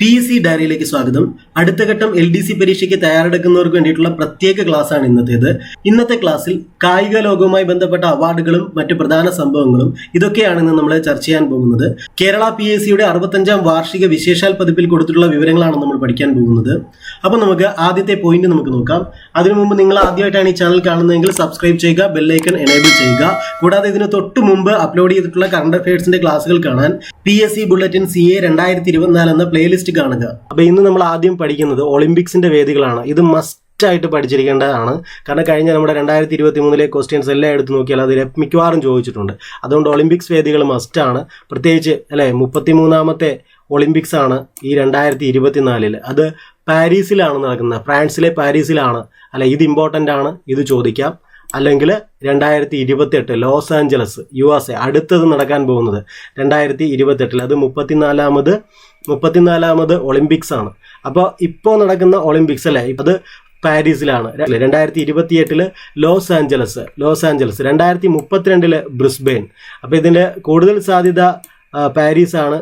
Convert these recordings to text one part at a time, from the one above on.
P S C ഡയറിയിലേക്ക് സ്വാഗതം. അടുത്ത ഘട്ടം എൽ ഡി സി പരീക്ഷയ്ക്ക് തയ്യാറെടുക്കുന്നവർക്ക് വേണ്ടിയിട്ടുള്ള പ്രത്യേക ക്ലാസ് ആണ് ഇന്നത്തേത്. ഇന്നത്തെ ക്ലാസ്സിൽ കായിക ലോകവുമായി ബന്ധപ്പെട്ട അവാർഡുകളും മറ്റ് പ്രധാന സംഭവങ്ങളും ഇതൊക്കെയാണ് ഇന്ന് നമ്മൾ ചർച്ച ചെയ്യാൻ പോകുന്നത്. കേരള പി എസ് സിയുടെ അറുപത്തഞ്ചാം വാർഷിക വിശേഷാൽ പതിപ്പിൽ കൊടുത്തിട്ടുള്ള വിവരങ്ങളാണ് നമ്മൾ പഠിക്കാൻ പോകുന്നത്. അപ്പോൾ നമുക്ക് ആദ്യത്തെ പോയിന്റ് നമുക്ക് നോക്കാം. അതിനു മുമ്പ് നിങ്ങൾ ആദ്യമായിട്ടാണ് ഈ ചാനൽ കാണുന്നതെങ്കിൽ സബ്സ്ക്രൈബ് ചെയ്യുക ബെല്ലൈക്കൺ എനേബിൾ ചെയ്യുക. കൂടാതെ ഇതിന് തൊട്ട് മുമ്പ് അപ്ലോഡ് ചെയ്തിട്ടുള്ള കറണ്ട് അഫയേഴ്സിന്റെ ക്ലാസ്സുകൾ കാണാൻ P S C bulletin C A രണ്ടായിരത്തി ഇരുപത്തിനാല് എന്ന പ്ലേലിസ്റ്റ് കാണുക. അപ്പൊ ഇന്ന് നമ്മൾ ആദ്യം പഠിക്കുന്നത് ഒളിമ്പിക്സിന്റെ വേദികളാണ്. ഇത് മസ്റ്റ് ആയിട്ട് പഠിച്ചിരിക്കേണ്ടതാണ്. കാരണം കഴിഞ്ഞ നമ്മുടെ രണ്ടായിരത്തി ഇരുപത്തി മൂന്നിലെ ക്വസ്റ്റ്യൻസ് എല്ലാം എടുത്ത് നോക്കിയാൽ അതിൽ മിക്കവാറും ചോദിച്ചിട്ടുണ്ട്. അതുകൊണ്ട് ഒളിമ്പിക്സ് വേദികൾ മസ്റ്റ് ആണ്. പ്രത്യേകിച്ച് അല്ലെ മുപ്പത്തിമൂന്നാമത്തെ ഒളിമ്പിക്സ് ആണ് ഈ രണ്ടായിരത്തി ഇരുപത്തിനാലിൽ അത് പാരീസിലാണ് നടക്കുന്നത്. ഫ്രാൻസിലെ പാരീസിലാണ്. അല്ലെ ഇത് ഇമ്പോർട്ടന്റ് ആണ്. ഇത് ചോദിക്കാം. അല്ലെങ്കിൽ രണ്ടായിരത്തി ഇരുപത്തെട്ട് Los Angeles U S A അടുത്തത് നടക്കാൻ പോകുന്നത് രണ്ടായിരത്തി ഇരുപത്തെട്ടിൽ അത് മുപ്പത്തിനാലാമത് മുപ്പത്തിനാലാമത് ഒളിമ്പിക്സ് ആണ്. അപ്പോൾ ഇപ്പോൾ നടക്കുന്ന ഒളിമ്പിക്സ് അല്ലേ? അത് പാരീസിലാണ്. രണ്ടായിരത്തി ഇരുപത്തി എട്ടിൽ ലോസ് ആഞ്ചലസ് ലോസ് ആഞ്ചലസ്. രണ്ടായിരത്തി മുപ്പത്തിരണ്ടിൽ ബ്രിസ്ബെയിൻ. അപ്പോൾ ഇതിന്റെ കൂടുതൽ സാധ്യത പാരീസാണ്.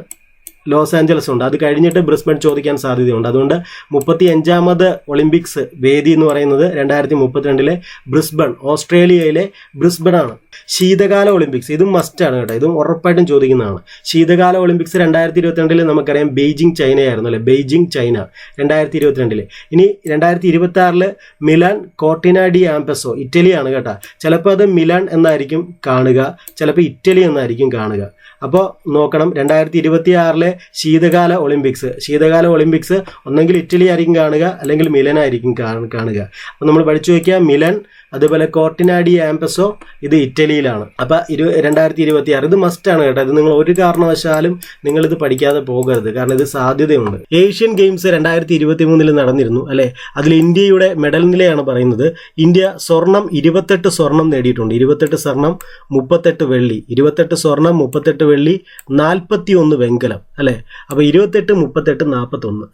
ലോസ് ആഞ്ചലസ് ഉണ്ട്. അത് കഴിഞ്ഞിട്ട് ബ്രിസ്ബൺ ചോദിക്കാൻ സാധ്യതയുണ്ട്. അതുകൊണ്ട് മുപ്പത്തി അഞ്ചാമത് ഒളിമ്പിക്സ് വേദി എന്ന് പറയുന്നത് രണ്ടായിരത്തി മുപ്പത്തിരണ്ടിലെ ബ്രിസ്ബൺ ഓസ്ട്രേലിയയിലെ ബ്രിസ്ബൺ ആണ് ശീതകാല ഒളിമ്പിക്സ്. ഇതും മസ്റ്റാണ് കേട്ടോ. ഇതും ഉറപ്പായിട്ടും ചോദിക്കുന്നതാണ്. ശീതകാല ഒളിമ്പിക്സ് രണ്ടായിരത്തി ഇരുപത്തിരണ്ടിൽ നമുക്കറിയാം ബെയ്ജിങ് ചൈനയായിരുന്നു അല്ലെ? ബെയ്ജിങ് ചൈന രണ്ടായിരത്തി ഇരുപത്തിരണ്ടിൽ ഇനി രണ്ടായിരത്തി ഇരുപത്തി ആറിൽ മിലാൻ കോർട്ടിനാഡി ആംപസോ ഇറ്റലിയാണ് കേട്ടോ. ചിലപ്പോൾ അത് മിലാൻ എന്നായിരിക്കും കാണുക ചിലപ്പോൾ ഇറ്റലി എന്നായിരിക്കും കാണുക. അപ്പോൾ നോക്കണം രണ്ടായിരത്തി ഇരുപത്തി ആറിലെ ശീതകാല ഒളിമ്പിക്സ്. ശീതകാല ഒളിമ്പിക്സ് ഒന്നെങ്കിൽ ഇറ്റലി ആയിരിക്കും കാണുക അല്ലെങ്കിൽ മിലൻ ആയിരിക്കും കാണുക. അപ്പോൾ നമ്മൾ പഠിച്ചു വയ്ക്കുക മിലൻ അതുപോലെ കോർട്ടിനാഡി ആംപസോ ഇത് ഇറ്റലിയിലാണ്. അപ്പോൾ ഇരു രണ്ടായിരത്തി ഇരുപത്തി ആറ് ഇത് മസ്റ്റാണ് കേട്ടോ. ഇത് നിങ്ങൾ ഒരു കാരണവശാലും നിങ്ങളിത് പഠിക്കാതെ പോകരുത് കാരണം ഇത് സാധ്യതയുണ്ട്. ഏഷ്യൻ ഗെയിംസ് രണ്ടായിരത്തി ഇരുപത്തി മൂന്നിൽ നടന്നിരുന്നു അല്ലേ? അതിൽ ഇന്ത്യയുടെ മെഡൽ നിലയാണ് പറയുന്നത്. ഇന്ത്യ സ്വർണം ഇരുപത്തെട്ട് സ്വർണം നേടിയിട്ടുണ്ട്. ഇരുപത്തെട്ട് സ്വർണം മുപ്പത്തെട്ട് വെള്ളി. ഇരുപത്തെട്ട് സ്വർണം മുപ്പത്തെട്ട് വെള്ളി നാൽപ്പത്തി ഒന്ന് വെങ്കലം അല്ലേ? അപ്പോൾ ഇരുപത്തെട്ട് മുപ്പത്തെട്ട് നാൽപ്പത്തൊന്ന്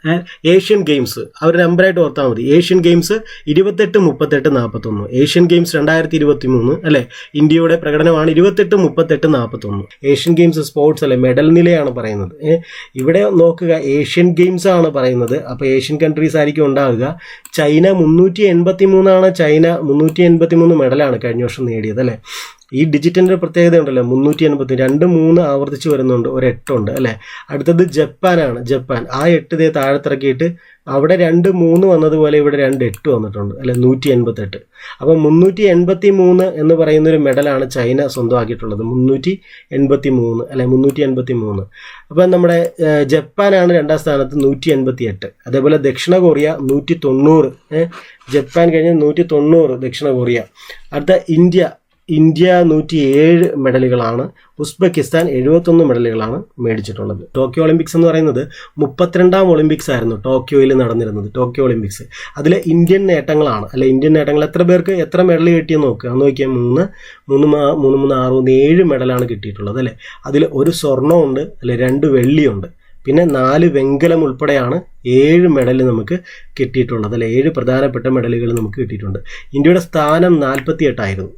ഏഷ്യൻ ഗെയിംസ്. അവർ നമ്പറായിട്ട് ഓർത്താൽ മതി. ഏഷ്യൻ ഗെയിംസ് ഇരുപത്തെട്ട് മുപ്പത്തെട്ട് നാൽപ്പത്തൊന്ന് ഏഷ്യൻ ഗെയിംസ് രണ്ടായിരത്തി ഇരുപത്തി മൂന്ന് അല്ലേ? ഇന്ത്യയുടെ പ്രകടനമാണ് ഇരുപത്തെട്ട് മുപ്പത്തെട്ട് നാൽപ്പത്തൊന്ന് ഏഷ്യൻ ഗെയിംസ് സ്പോർട്സ് അല്ലെ? മെഡൽ നിലയാണ് പറയുന്നത്. ഇവിടെ നോക്കുക. ഏഷ്യൻ ഗെയിംസ് ആണ് പറയുന്നത്. അപ്പോൾ ഏഷ്യൻ കൺട്രീസ് ആയിരിക്കും ഉണ്ടാവുക. ചൈന മുന്നൂറ്റി എൺപത്തി മൂന്നാണ് ചൈന മുന്നൂറ്റി എൺപത്തി മൂന്ന് മെഡലാണ് കഴിഞ്ഞ വർഷം നേടിയത് അല്ലേ? ഈ ഡിജിറ്റലിന്റെ പ്രത്യേകത ഉണ്ടല്ലോ മുന്നൂറ്റി എൺപത്തി രണ്ട് മൂന്ന് ആവർത്തിച്ച് വരുന്നുണ്ട് ഒരു എട്ടുണ്ട് അല്ലേ? അടുത്തത് ജപ്പാനാണ് ജപ്പാൻ. ആ എട്ട് ദേ താഴത്തിറക്കിയിട്ട് അവിടെ രണ്ട് മൂന്ന് വന്നതുപോലെ ഇവിടെ രണ്ട് എട്ട് വന്നിട്ടുണ്ട് അല്ലെ? നൂറ്റി എൺപത്തെട്ട് അപ്പം മുന്നൂറ്റി എൺപത്തി മൂന്ന് എന്ന് പറയുന്ന ഒരു മെഡലാണ് ചൈന സ്വന്തമാക്കിയിട്ടുള്ളത് മുന്നൂറ്റി എൺപത്തി മൂന്ന് അല്ലെ? മുന്നൂറ്റി എൺപത്തി മൂന്ന് അപ്പം നമ്മുടെ ജപ്പാനാണ് രണ്ടാം സ്ഥാനത്ത് നൂറ്റി എൺപത്തി എട്ട് അതേപോലെ ദക്ഷിണ കൊറിയ നൂറ്റി തൊണ്ണൂറ് ജപ്പാൻ കഴിഞ്ഞ് നൂറ്റി തൊണ്ണൂറ് ദക്ഷിണ കൊറിയ. അടുത്ത ഇന്ത്യ ഇന്ത്യ നൂറ്റി ഏഴ് മെഡലുകളാണ് ഉസ്ബെക്കിസ്ഥാൻ എഴുപത്തൊന്ന് മെഡലുകളാണ് മേടിച്ചിട്ടുള്ളത്. ടോക്കിയോ ഒളിമ്പിക്സ് എന്ന് പറയുന്നത് മുപ്പത്തിരണ്ടാം ഒളിമ്പിക്സ് ആയിരുന്നു ടോക്കിയോയിൽ നടന്നിരുന്നത് ടോക്കിയോ ഒളിമ്പിക്സ്. അതിലെ ഇന്ത്യൻ നേട്ടങ്ങളാണ് അല്ലെ ഇന്ത്യൻ നേട്ടങ്ങൾ എത്ര പേർക്ക് എത്ര മെഡൽ കിട്ടിയെന്ന് നോക്കുക. എന്ന് നോക്കിയാൽ മൂന്ന് മൂന്ന് മൂന്ന് മൂന്ന് ആറ് മൂന്ന് ഏഴ് മെഡലാണ് കിട്ടിയിട്ടുള്ളത് അല്ലേ? അതിൽ ഒരു സ്വർണമുണ്ട് അല്ലെ രണ്ട് വെള്ളിയുണ്ട്. പിന്നെ നാല് വെങ്കലം ഉൾപ്പെടെയാണ് ഏഴ് മെഡൽ നമുക്ക് കിട്ടിയിട്ടുള്ളത് അല്ലെ? ഏഴ് പ്രധാനപ്പെട്ട മെഡലുകൾ നമുക്ക് കിട്ടിയിട്ടുണ്ട്. ഇന്ത്യയുടെ സ്ഥാനം നാൽപ്പത്തി എട്ടായിരുന്നു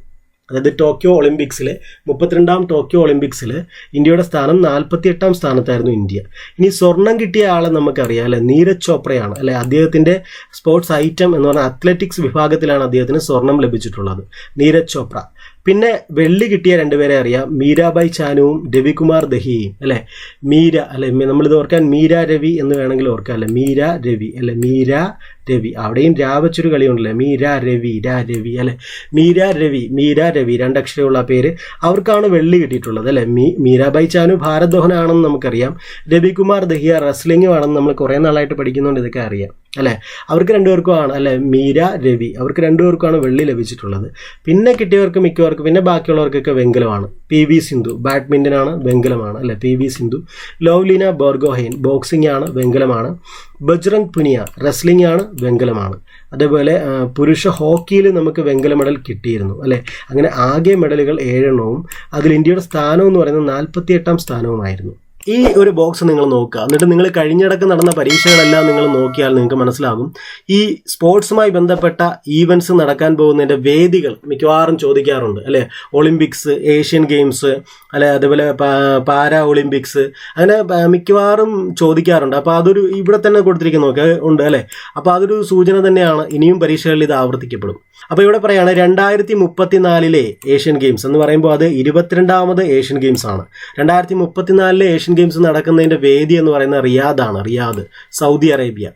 അതായത് ടോക്കിയോ ഒളിമ്പിക്സിൽ മുപ്പത്തിരണ്ടാം ടോക്കിയോ ഒളിമ്പിക്സിൽ ഇന്ത്യയുടെ സ്ഥാനം നാൽപ്പത്തി എട്ടാം സ്ഥാനത്തായിരുന്നു ഇന്ത്യ. ഇനി സ്വർണം കിട്ടിയ ആളെ നമുക്കറിയാം അല്ലെ? നീരജ് ചോപ്രയാണ് അല്ലെ? അദ്ദേഹത്തിന്റെ സ്പോർട്സ് ഐറ്റം എന്ന് പറഞ്ഞാൽ അത്ലറ്റിക്സ് വിഭാഗത്തിലാണ് അദ്ദേഹത്തിന് സ്വർണം ലഭിച്ചിട്ടുള്ളത് നീരജ് ചോപ്ര. പിന്നെ വെള്ളി കിട്ടിയ രണ്ടുപേരെ അറിയാം മീരാബായ് ചാനുവും രവികുമാർ ദഹിയും അല്ലെ? മീര അല്ലെ? നമ്മളിത് ഓർക്കാൻ മീര രവി എന്ന് വേണമെങ്കിൽ ഓർക്കാം അല്ലെ? മീര രവി അല്ലെ? മീര രവി. അവിടെയും രാവച്ചൊരു കളിയുണ്ടല്ലേ? മീര രവി രാ രവി അല്ലെ? മീര രവി മീര രവി രണ്ടക്ഷരമുള്ള പേര് അവർക്കാണ് വെള്ളി കിട്ടിയിട്ടുള്ളത് അല്ലെ? മീ മീരാബായ് ചാനു ഭാരത് ദോഹനാണെന്ന് നമുക്കറിയാം. രവികുമാർ ദഹിയ റെസ്ലിംഗും ആണെന്ന് നമ്മൾ കുറേ നാളായിട്ട് പഠിക്കുന്നുണ്ട് ഇതൊക്കെ അറിയാം അല്ലെ? അവർക്ക് രണ്ടുപേർക്കും ആണ് അല്ലെ? മീര രവി അവർക്ക് രണ്ടുപേർക്കുമാണ് വെള്ളി ലഭിച്ചിട്ടുള്ളത്. പിന്നെ കിട്ടിയവർക്ക് മിക്കവർക്കും പിന്നെ ബാക്കിയുള്ളവർക്കൊക്കെ വെങ്കലമാണ്. പി വി സിന്ധു ബാഡ്മിന്റൺ ആണ് വെങ്കലമാണ് അല്ലെ? P V Sindhu. Lovlina Borgohain boxing ആണ് വെങ്കലമാണ്. ബജ്രംഗ് പുനിയ റെസ്ലിംഗ് ആണ് വെങ്കലമാണ്. അതേപോലെ പുരുഷ ഹോക്കിയിൽ നമുക്ക് വെങ്കല മെഡൽ കിട്ടിയിരുന്നു അല്ലേ? അങ്ങനെ ആകെ മെഡലുകൾ ഏഴെണ്ണവും അതിൽ ഇന്ത്യയുടെ സ്ഥാനം എന്ന് പറയുന്നത് നാൽപ്പത്തി എട്ടാം സ്ഥാനവുമായിരുന്നു. ഈ ഒരു ബോക്സ് നിങ്ങൾ നോക്കുക. എന്നിട്ട് നിങ്ങൾ കഴിഞ്ഞിടക്ക് നടന്ന പരീക്ഷകളെല്ലാം നിങ്ങൾ നോക്കിയാൽ നിങ്ങൾക്ക് മനസ്സിലാകും. ഈ സ്പോർട്സുമായി ബന്ധപ്പെട്ട ഈവൻസ് നടക്കാൻ പോകുന്നതിന്റെ വേദികൾ മിക്കവാറും ചോദിക്കാറുണ്ട്. അല്ലേ? ഒളിമ്പിക്സ് ഏഷ്യൻ ഗെയിംസ് അല്ലെ? അതുപോലെ പാരാ ഒളിമ്പിക്സ് അങ്ങനെ മിക്കവാറും ചോദിക്കാറുണ്ട്. അപ്പോൾ അതൊരു ഇവിടെ തന്നെ കൊടുത്തിരിക്കുന്നു നോക്കുക ഉണ്ട് അല്ലേ? അപ്പോൾ അതൊരു സൂചന തന്നെയാണ് ഇനിയും പരീക്ഷകളിൽ ഇത് ആവർത്തിക്കപ്പെടും. അപ്പോൾ ഇവിടെ പറയുകയാണ് രണ്ടായിരത്തി മുപ്പത്തിനാലിലെ ഏഷ്യൻ ഗെയിംസ് എന്ന് പറയുമ്പോൾ അത് ഇരുപത്തിരണ്ടാമത് ഏഷ്യൻ ഗെയിംസ് ആണ്. രണ്ടായിരത്തി മുപ്പത്തിനാലിലെ ഏഷ്യൻ ഗെയിംസ് നടക്കുന്നതിന്റെ വേദി എന്ന് പറയുന്നത് റിയാദാണ് റിയാദ് സൗദി അറേബ്യ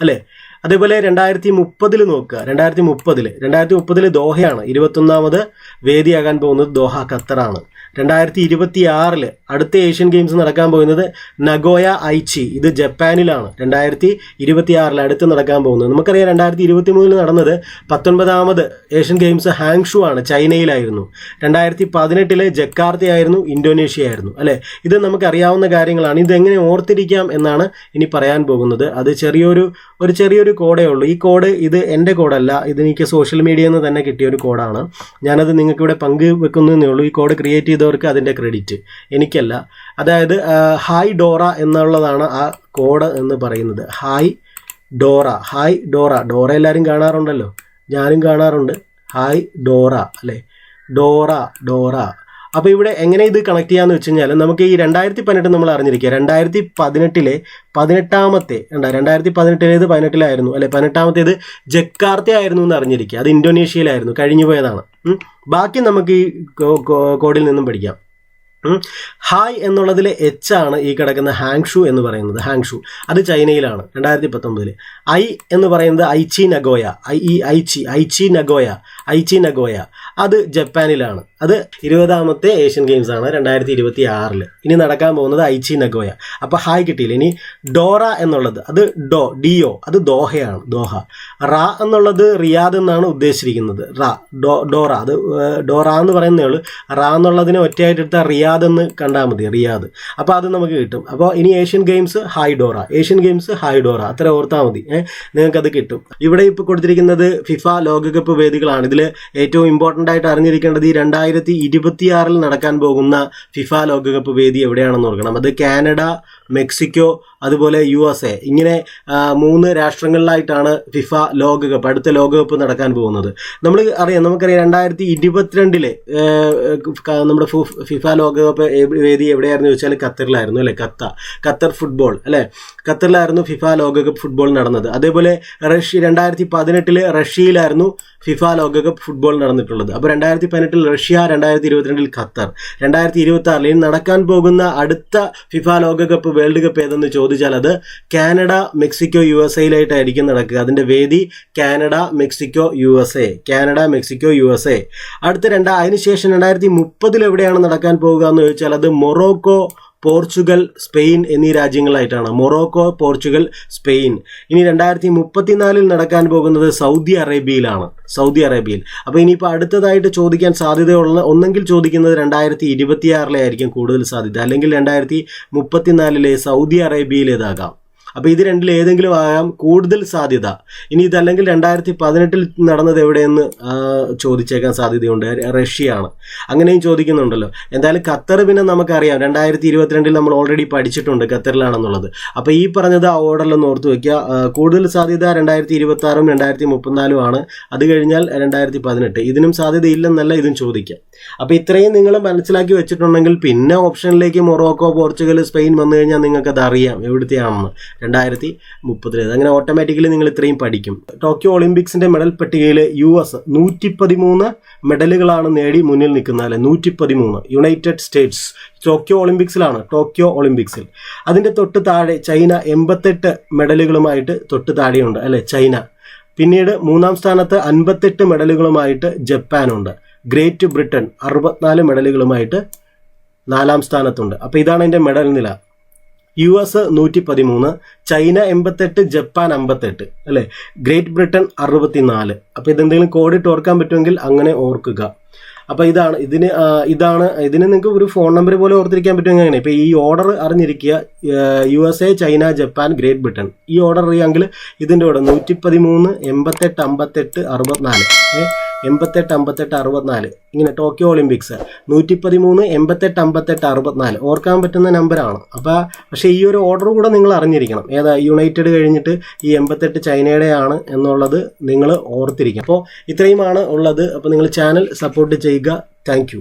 അല്ലേ? അതേപോലെ രണ്ടായിരത്തി മുപ്പതിൽ നോക്കുക രണ്ടായിരത്തി മുപ്പതിൽ രണ്ടായിരത്തി മുപ്പതിൽ ദോഹയാണ് ഇരുപത്തൊന്നാമത് വേദിയാകാൻ പോകുന്നത് ദോഹ ഖത്തറാണ്. രണ്ടായിരത്തി ഇരുപത്തി ആറിൽ അടുത്ത ഏഷ്യൻ ഗെയിംസ് നടക്കാൻ പോകുന്നത് നഗോയ ഐച്ചി. ഇത് ജപ്പാനിലാണ്. രണ്ടായിരത്തി ഇരുപത്തി ആറിൽ അടുത്ത് നടക്കാൻ പോകുന്നത്. നമുക്കറിയാം രണ്ടായിരത്തി ഇരുപത്തി മൂന്നിൽ നടന്നത് പത്തൊൻപതാമത് ഏഷ്യൻ ഗെയിംസ് ഹാങ്ഷു ആണ്. ചൈനയിലായിരുന്നു. രണ്ടായിരത്തി പതിനെട്ടിലെ ജക്കാർത്തയായിരുന്നു. ഇന്തോനേഷ്യ ആയിരുന്നു അല്ലെ? ഇത് നമുക്ക് അറിയാവുന്ന കാര്യങ്ങളാണ്. ഇതെങ്ങനെ ഓർത്തിരിക്കാം എന്നാണ് ഇനി പറയാൻ പോകുന്നത്. അത് ചെറിയൊരു ഒരു ചെറിയൊരു കോഡേ ഉള്ളൂ. ഈ കോഡ് ഇത് എന്റെ കോഡല്ല. ഇത് എനിക്ക് സോഷ്യൽ മീഡിയയിൽ നിന്ന് തന്നെ കിട്ടിയ ഒരു കോഡാണ്. ഞാനത് നിങ്ങൾക്കിവിടെ പങ്കുവെക്കുന്നതേ ഉള്ളൂ. ഈ കോഡ് ക്രിയേറ്റ് ചെയ്തവർക്ക് അതിന്റെ ക്രെഡിറ്റ്. എനിക്കല്ല. അതായത് ഹായ് ഡോറ എന്നുള്ളതാണ് ആ കോഡ് എന്ന് പറയുന്നത്. Hi Dora. Hi Dora. Dora എല്ലാവരും കാണാറുണ്ടല്ലോ? ഞാനും കാണാറുണ്ട്. Hi Dora. അല്ലേ? Dora Dora. അപ്പോൾ ഇവിടെ എങ്ങനെ ഇത് കണക്ട് ചെയ്യാന്ന് വെച്ച് കഴിഞ്ഞാൽ നമുക്ക് ഈ രണ്ടായിരത്തി പതിനെട്ട് നമ്മൾ അറിഞ്ഞിരിക്കുക. രണ്ടായിരത്തി പതിനെട്ടിലെ പതിനെട്ടാമത്തെ ഉണ്ടാ രണ്ടായിരത്തി പതിനെട്ടിലേത് പതിനെട്ടിലായിരുന്നു. അല്ലെ പതിനെട്ടാമത്തേത് ജക്കാർത്ത ആയിരുന്നു എന്ന് അറിഞ്ഞിരിക്കുക. അത് ഇന്തോനേഷ്യയിലായിരുന്നു കഴിഞ്ഞു പോയതാണ്. ബാക്കി നമുക്ക് ഈ കോഡിൽ നിന്നും പഠിക്കാം. ഹായ് എന്നുള്ളതിലെ എച്ച് ആണ് ഈ കിടക്കുന്ന ഹാങ്ഷു എന്ന് പറയുന്നത്. ഹാങ്ഷു. അത് ചൈനയിലാണ് രണ്ടായിരത്തി പത്തൊമ്പതിൽ ഐ എന്ന് പറയുന്നത് Aichi Nagoya. I E Aichi Aichi Nagoya. Aichi Nagoya. അത് ജപ്പാനിലാണ്. അത് ഇരുപതാമത്തെ ഏഷ്യൻ ഗെയിംസ് ആണ് രണ്ടായിരത്തി ഇരുപത്തി ആറിൽ ഇനി നടക്കാൻ പോകുന്നത് ഐച്ചി നഗോയ. അപ്പൊ ഹായ് കിട്ടിയില്ല? ഇനി ഡോറ എന്നുള്ളത് അത് ഡോ ഡിഒ അത് ദോഹയാണ് ദോഹ. റ എന്നുള്ളത് റിയാദ് എന്നാണ് ഉദ്ദേശിച്ചിരിക്കുന്നത്. റ ഡോ ഡോറ. അത് ഡോറ എന്ന് പറയുന്നേ ഉള്ളൂ. റ എന്നുള്ളതിനെ ഒറ്റയായിട്ട് എടുത്താൽ റിയാദ് എന്ന് കണ്ടാൽ മതി റിയാദ്. അപ്പോൾ അത് നമുക്ക് കിട്ടും. അപ്പോൾ ഇനി ഏഷ്യൻ ഗെയിംസ് ഹായ് ഡോറ. ഏഷ്യൻ ഗെയിംസ് ഹായ് ഡോറ. അത്ര ഓർത്താൽ മതി അത് കിട്ടും. ഇവിടെ ഇപ്പോൾ കൊടുത്തിരിക്കുന്നത് ഫിഫ ലോകകപ്പ് വേദികളാണ്. ഇതിൽ ഏറ്റവും ഇമ്പോർട്ടന്റ് ആയിട്ട് അറിഞ്ഞിരിക്കേണ്ടത് ഈ രണ്ടായിരത്തി ഇരുപത്തിയാറിൽ നടക്കാൻ പോകുന്ന ഫിഫ ലോകകപ്പ് വേദി എവിടെയാണെന്ന് ഓർക്കണം. അത് കാനഡ മെക്സിക്കോ അതുപോലെ യു എസ് എ ഇങ്ങനെ മൂന്ന് രാഷ്ട്രങ്ങളിലായിട്ടാണ് ഫിഫ ലോകകപ്പ് അടുത്ത ലോകകപ്പ് നടക്കാൻ പോകുന്നത്. നമ്മൾ അറിയാം നമുക്കറിയാം രണ്ടായിരത്തി ഇരുപത്തിരണ്ടിലെ നമ്മുടെ ഫിഫ ലോകകപ്പ് വേദി എവിടെയായിരുന്നു ചോദിച്ചാൽ ഖത്തറിലായിരുന്നു അല്ലേ? ഖത്ത ഖത്തർ ഫുട്ബോൾ അല്ലേ? ഖത്തറിലായിരുന്നു ഫിഫ ലോകകപ്പ് ഫുട്ബോൾ നടന്നത്. അതേപോലെ റഷ്യ രണ്ടായിരത്തി പതിനെട്ടിൽ റഷ്യയിലായിരുന്നു ഫിഫ ലോകകപ്പ് ഫുട്ബോൾ നടന്നിട്ടുള്ളത്. അപ്പോൾ രണ്ടായിരത്തി പതിനെട്ടിൽ റഷ്യ രണ്ടായിരത്തി ഇരുപത്തിരണ്ടിൽ ഖത്തർ. രണ്ടായിരത്തി ഇരുപത്തി ആറിൽ നടക്കാൻ പോകുന്ന അടുത്ത ഫിഫ ലോകകപ്പ് വേൾഡ് കപ്പ് ഏതെന്ന് ചോദിച്ചാൽ അത് കാനഡ മെക്സിക്കോ യു എസ് എയിലായിട്ടായിരിക്കും നടക്കുക. അതിന്റെ വേദി Canada Mexico U S A. Canada Mexico U S A. അടുത്ത രണ്ടാ അതിനുശേഷം രണ്ടായിരത്തി മുപ്പതിൽ എവിടെയാണ് നടക്കാൻ പോകുക എന്ന് ചോദിച്ചാൽ അത് മൊറോക്കോ പോർച്ചുഗൽ സ്പെയിൻ എന്നീ രാജ്യങ്ങളായിട്ടാണ്. Morocco Portugal Spain. ഇനി രണ്ടായിരത്തി മുപ്പത്തിനാലിൽ നടക്കാൻ പോകുന്നത് സൗദി അറേബ്യയിലാണ്. സൗദി അറേബ്യയിൽ. അപ്പോൾ ഇനിയിപ്പോൾ അടുത്തതായിട്ട് ചോദിക്കാൻ സാധ്യതയുള്ള ഒന്നെങ്കിൽ ചോദിക്കുന്നത് രണ്ടായിരത്തി ഇരുപത്തിയാറിലെ ആയിരിക്കും കൂടുതൽ സാധ്യത. അല്ലെങ്കിൽ രണ്ടായിരത്തി മുപ്പത്തിനാലിലെ സൗദി അറേബ്യയിലേതാകാം. അപ്പോൾ ഇത് രണ്ടിൽ ഏതെങ്കിലും ആകാം കൂടുതൽ സാധ്യത. ഇനി ഇതല്ലെങ്കിൽ രണ്ടായിരത്തി പതിനെട്ടിൽ നടന്നത് എവിടെയെന്ന് ചോദിച്ചേക്കാൻ സാധ്യതയുണ്ട്. റഷ്യയാണ്. അങ്ങനെയും ചോദിക്കുന്നുണ്ടല്ലോ. എന്തായാലും ഖത്തർ പിന്നെ നമുക്കറിയാം. രണ്ടായിരത്തി ഇരുപത്തിരണ്ടിൽ നമ്മൾ ഓൾറെഡി പഠിച്ചിട്ടുണ്ട് ഖത്തറിലാണെന്നുള്ളത്. അപ്പോൾ ഈ പറഞ്ഞത് ആ ഓർഡറിലൊന്ന് ഓർത്ത് വയ്ക്കുക കൂടുതൽ സാധ്യത രണ്ടായിരത്തി ഇരുപത്തി ആറും രണ്ടായിരത്തി മുപ്പത്തിനാലും ആണ്. അത് കഴിഞ്ഞാൽ രണ്ടായിരത്തി പതിനെട്ട്. ഇതിനും സാധ്യതയില്ലെന്നല്ല ഇതും ചോദിക്കാം അപ്പോൾ ഇത്രയും നിങ്ങൾ മനസ്സിലാക്കി വെച്ചിട്ടുണ്ടെങ്കിൽ പിന്നെ ഓപ്ഷനിലേക്ക് മൊറോക്കോ പോർച്ചുഗൽ സ്പെയിൻ വന്നു കഴിഞ്ഞാൽ നിങ്ങൾക്ക് അത് അറിയാം എവിടുത്തെയാണെന്ന്. രണ്ടായിരത്തി മുപ്പത്തിലേത് അങ്ങനെ ഓട്ടോമാറ്റിക്കലി നിങ്ങൾ ഇത്രയും പഠിക്കും. ടോക്കിയോ ഒളിമ്പിക്സിന്റെ മെഡൽ പട്ടികയിൽ യു എസ് നൂറ്റി പതിമൂന്ന് മെഡലുകളാണ് നേടി മുന്നിൽ നിൽക്കുന്നത് അല്ലെ നൂറ്റി പതിമൂന്ന് യുണൈറ്റഡ് സ്റ്റേറ്റ്സ് ടോക്കിയോ ഒളിമ്പിക്സിലാണ് ടോക്കിയോ ഒളിമ്പിക്സിൽ. അതിന്റെ തൊട്ട് താഴെ ചൈന എൺപത്തെട്ട് മെഡലുകളുമായിട്ട് തൊട്ട് താഴെയുണ്ട് അല്ലെ? ചൈന. പിന്നീട് മൂന്നാം സ്ഥാനത്ത് അൻപത്തെട്ട് മെഡലുകളുമായിട്ട് ജപ്പാനുണ്ട്. ഗ്രേറ്റ് ബ്രിട്ടൻ അറുപത്തിനാല് മെഡലുകളുമായിട്ട് നാലാം സ്ഥാനത്തുണ്ട്. അപ്പോൾ ഇതാണ് എന്റെ മെഡൽ നില. യു എസ് നൂറ്റി പതിമൂന്ന് ചൈന എൺപത്തെട്ട് ജപ്പാൻ അമ്പത്തെട്ട് അല്ലേ? ഗ്രേറ്റ് ബ്രിട്ടൻ അറുപത്തിനാല്. അപ്പോൾ ഇതെന്തെങ്കിലും കോഡിട്ട് ഓർക്കാൻ പറ്റുമെങ്കിൽ അങ്ങനെ ഓർക്കുക. അപ്പോൾ ഇതാണ് ഇതിന് ഇതാണ് ഇതിന് നിങ്ങൾക്ക് ഒരു ഫോൺ നമ്പർ പോലെ ഓർത്തിരിക്കാൻ പറ്റുമെങ്കിൽ അങ്ങനെ ഇപ്പോൾ ഈ ഓർഡർ അറിഞ്ഞിരിക്കുക U S A China Japan Great Britain. ഈ ഓർഡർ അറിയാമെങ്കിൽ ഇതിന്റെ കൂടെ നൂറ്റി പതിമൂന്ന് എൺപത്തെട്ട് അമ്പത്തെട്ട് അറുപത്തിനാല് എൺപത്തെട്ട് അമ്പത്തെട്ട് അറുപത്തിനാല്. ഇങ്ങനെ ടോക്കിയോ ഒളിമ്പിക്സ്. നൂറ്റി പതിമൂന്ന് എൺപത്തെട്ട് അമ്പത്തെട്ട് അറുപത്തിനാല്. ഓർക്കാൻ പറ്റുന്ന നമ്പറാണ് അപ്പോൾ പക്ഷേ ഈ ഒരു ഓർഡർ കൂടെ നിങ്ങൾ അറിഞ്ഞിരിക്കണം. ഏതാ യുണൈറ്റഡ് കഴിഞ്ഞിട്ട് ഈ എൺപത്തെട്ട് ചൈനയുടെയാണ് എന്നുള്ളത് നിങ്ങൾ ഓർത്തിരിക്കണം. അപ്പോൾ ഇത്രയുമാണ് ഉള്ളത്. അപ്പോൾ നിങ്ങൾ ചാനൽ സപ്പോർട്ട് ചെയ്യുക. താങ്ക്